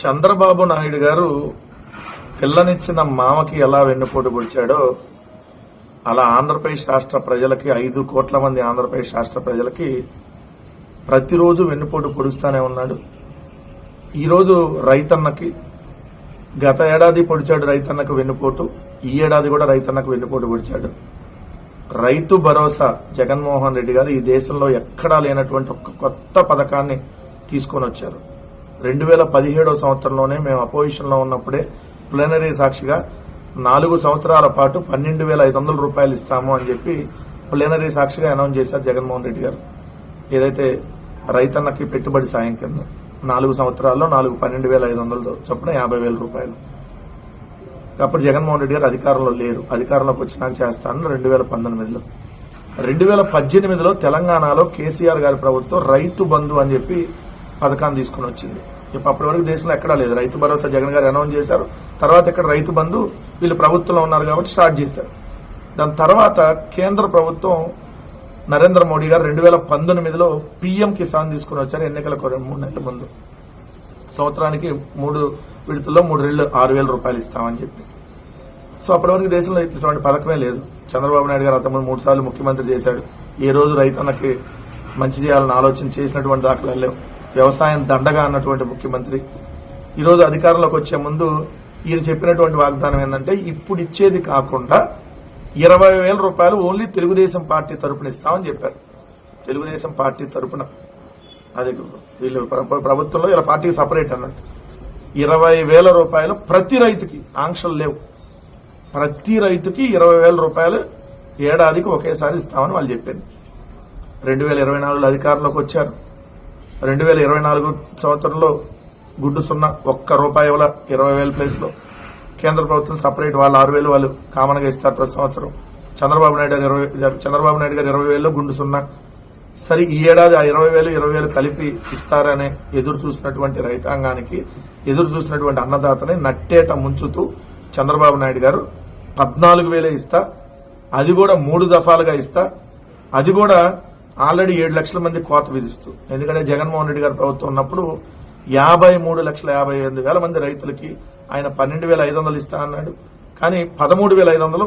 చంద్రబాబు నాయుడు గారు పిల్లనిచ్చిన మామకి ఎలా వెన్నుపోటు పొడిచాడో అలా ఆంధ్రప్రదేశ్ రాష్ట్ర ప్రజలకి ఐదు కోట్ల మంది ఆంధ్రప్రదేశ్ రాష్ట్ర ప్రజలకి ప్రతిరోజు వెన్నుపోటు పొడుస్తానే ఉన్నాడు. ఈరోజు రైతన్నకి గత ఏడాది పొడిచాడు రైతన్నకు వెన్నుపోటు ఈ ఏడాది కూడా రైతన్నకు వెన్నుపోటు పొడిచాడు. రైతు భరోసా జగన్మోహన్ రెడ్డి గారు ఈ దేశంలో ఎక్కడా లేనటువంటి ఒక కొత్త పథకాన్ని తీసుకొని వచ్చారు. రెండు వేల పదిహేడో సంవత్సరంలోనే మేము అపోజిషన్లో ఉన్నప్పుడే ప్లేనరీ సాక్షిగా నాలుగు సంవత్సరాల పాటు పన్నెండు వేల ఐదు వందల రూపాయలు ఇస్తాము అని చెప్పి ప్లేనరీ సాక్షిగా అనౌన్స్ చేశారు జగన్మోహన్ రెడ్డి గారు. ఏదైతే రైతన్నకి పెట్టుబడి సాయం కింద నాలుగు సంవత్సరాల్లో నాలుగు పన్నెండు వేల ఐదు వందలు చొప్పున యాభై వేల రూపాయలు. అప్పుడు జగన్మోహన్ రెడ్డి గారు అధికారంలో లేరు. అధికారంలోకి వచ్చినాక చేస్తాను రెండు వేల పంతొమ్మిదిలో. రెండు వేల పద్దెనిమిదిలో తెలంగాణలో కేసీఆర్ గారి ప్రభుత్వం రైతు బంధు అని చెప్పి పథకాన్ని తీసుకుని వచ్చింది. ఇప్పుడు అప్పటి వరకు దేశంలో ఎక్కడా లేదు. రైతు భరోసా జగన్ గారు అనౌన్స్ చేశారు. తర్వాత ఇక్కడ రైతు బంధు వీళ్ళు ప్రభుత్వంలో ఉన్నారు కాబట్టి స్టార్ట్ చేశారు. దాని తర్వాత కేంద్ర ప్రభుత్వం నరేంద్ర మోడీ గారు రెండు వేల పంతొమ్మిదిలో పీఎం కిసాన్ తీసుకుని వచ్చారు ఎన్నికలకు రెండు మూడు నెలల ముందు. సంవత్సరానికి మూడు విడతల్లో మూడు రెళ్ళు ఆరు వేల రూపాయలు ఇస్తామని చెప్పి. సో అప్పటి వరకు దేశంలో ఇటువంటి పథకమే లేదు. చంద్రబాబు నాయుడు గారు అంతకుముందు మూడు సార్లు ముఖ్యమంత్రి చేశాడు. ఏ రోజు రైతన్నకి మంచి చేయాలని ఆలోచన చేసినటువంటి దాఖలాలు లేవు. వ్యవసాయం దండగా అన్నటువంటి ముఖ్యమంత్రి. ఈరోజు అధికారంలోకి వచ్చే ముందు ఈయన చెప్పినటువంటి వాగ్దానం ఏంటంటే ఇప్పుడు ఇచ్చేది కాకుండా ఇరవై వేల రూపాయలు ఓన్లీ తెలుగుదేశం పార్టీ తరపున ఇస్తామని చెప్పారు. తెలుగుదేశం పార్టీ తరపున. అది వీళ్ళు ప్రభుత్వంలో ఇలా పార్టీకి సపరేట్ అన్నట్టు. ఇరవై వేల రూపాయలు ప్రతి రైతుకి ఆంక్షలు లేవు. ప్రతి రైతుకి ఇరవై వేల రూపాయలు ఏడాదికి ఒకేసారి ఇస్తామని వాళ్ళు చెప్పింది రెండు వేల ఇరవై నాలుగులో అధికారంలోకి వచ్చారు. రెండు వేల ఇరవై నాలుగు సంవత్సరంలో గుడ్డు సున్నా ఒక్క రూపాయి వల్ల ఇరవై వేల ప్లేస్లో. కేంద్ర ప్రభుత్వం సపరేట్ వాళ్ళు ఆరు వేలు వాళ్ళు కామన్గా ఇస్తారు ప్రతి సంవత్సరం. చంద్రబాబు నాయుడు గారు ఇరవై చంద్రబాబు నాయుడు గారు ఇరవై వేలు గుండు సున్నా. సరే ఈ ఏడాది ఆ ఇరవై వేలు ఇరవై వేలు కలిపి ఇస్తారనే ఎదురు చూసినటువంటి రైతాంగానికి ఎదురు చూసినటువంటి అన్నదాతని నట్టేట ముంచుతూ చంద్రబాబు నాయుడు గారు పద్నాలుగు వేలే ఇస్తా. అది కూడా మూడు దఫాలుగా ఇస్తా. అది కూడా ఆల్రెడీ ఏడు లక్షల మంది కోత విధిస్తూ ఎందుకంటే జగన్మోహన్ రెడ్డి గారి ప్రభుత్వం ఉన్నప్పుడు యాభై మూడు లక్షల యాభై ఎనిమిది వేల మంది రైతులకి ఆయన పన్నెండు వేల ఐదు వందలు ఇస్తా అన్నాడు. కానీ పదమూడు వేల ఐదు వందలు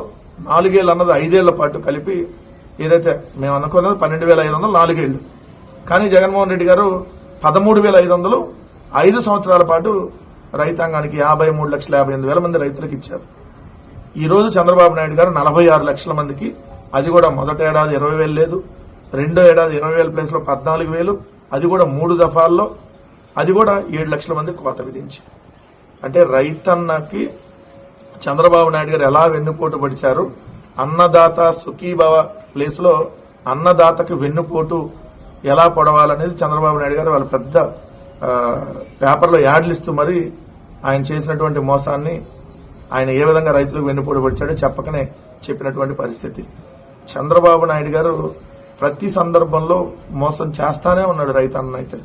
నాలుగేళ్ళు అన్నది ఐదేళ్ళ పాటు కలిపి ఏదైతే మేము అనుకున్నది పన్నెండు వేల ఐదు వందలు నాలుగేళ్ళు కానీ జగన్మోహన్ రెడ్డి గారు పదమూడు వేల ఐదు వందలు ఐదు సంవత్సరాల పాటు రైతాంగానికి యాభై మూడు లక్షల యాభై ఎనిమిది వేల మంది రైతులకు ఇచ్చారు. ఈ రోజు చంద్రబాబు నాయుడు గారు నలభై ఆరు లక్షల మందికి అది కూడా మొదట ఏడాది ఇరవై వేలు లేదు. రెండో ఏడాది ఇరవై వేల ప్లేస్లో పద్నాలుగు వేలు అది కూడా మూడు దఫాల్లో అది కూడా ఏడు లక్షల మంది కోత విధించి. అంటే రైతన్నకి చంద్రబాబు నాయుడు గారు ఎలా వెన్నుపోటు పడిచారు అన్నదాత సుఖీభవ ప్లేస్లో అన్నదాతకి వెన్నుపోటు ఎలా పొడవాలనేది చంద్రబాబు నాయుడు గారు వాళ్ళ పెద్ద పేపర్లో యాడ్లు ఇస్తూ మరి ఆయన చేసినటువంటి మోసాన్ని ఆయన ఏ విధంగా రైతులకు వెన్నుపోటు పడిచాడో చెప్పకనే చెప్పినటువంటి పరిస్థితి. చంద్రబాబు నాయుడు గారు ప్రతి సందర్భంలో మోసం చేస్తానే ఉన్నాడు రైతన్న అయితే.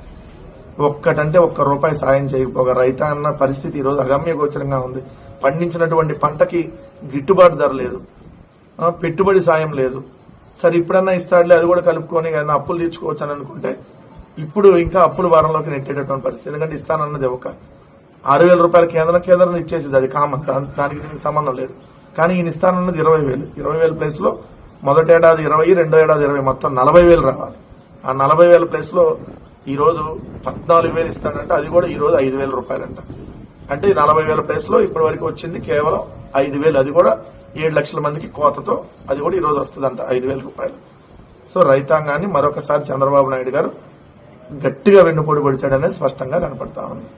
ఒక్కటంటే ఒక్క రూపాయి సాయం చేయకపోగా రైతాన్న పరిస్థితి ఈరోజు అగమ్యగోచరంగా ఉంది. పండించినటువంటి పంటకి గిట్టుబాటు ధర లేదు. పెట్టుబడి సాయం లేదు. సరే ఇప్పుడన్నా ఇస్తాడులే అది కూడా కలుపుకొని ఏదైనా అప్పులు తీర్చుకోవచ్చు అని అనుకుంటే ఇప్పుడు ఇంకా అప్పుల వారంలోకి నెట్టేటటువంటి పరిస్థితి. ఎందుకంటే ఇస్తానన్నది ఒక ఆరు వేల రూపాయల కేంద్రం కేంద్రం ఇచ్చేసింది. అది కామన్. దానికి దీనికి సంబంధం లేదు. కానీ ఈయన ఇస్తానన్నది ఇరవై వేలు. ఇరవై వేల ప్లేస్లో మొదటి ఏడాది ఇరవై రెండో ఏడాది ఇరవై మొత్తం నలభై వేలు రావాలి. ఆ నలభై వేల ప్లేస్లో ఈరోజు పద్నాలుగు వేలు ఇస్తాడంటే అది కూడా ఈరోజు ఐదు వేల రూపాయలంట. అంటే నలభై వేల ప్లేస్లో ఇప్పటి వరకు వచ్చింది కేవలం ఐదు వేలు అది కూడా ఏడు లక్షల మందికి కోతతో అది కూడా ఈరోజు వస్తుందంట ఐదు వేల రూపాయలు. సో రైతాంగాన్ని మరొకసారి చంద్రబాబు నాయుడు గారు గట్టిగా వెన్నుపోటు పొడిచాడనేది స్పష్టంగా కనపడతా ఉంది.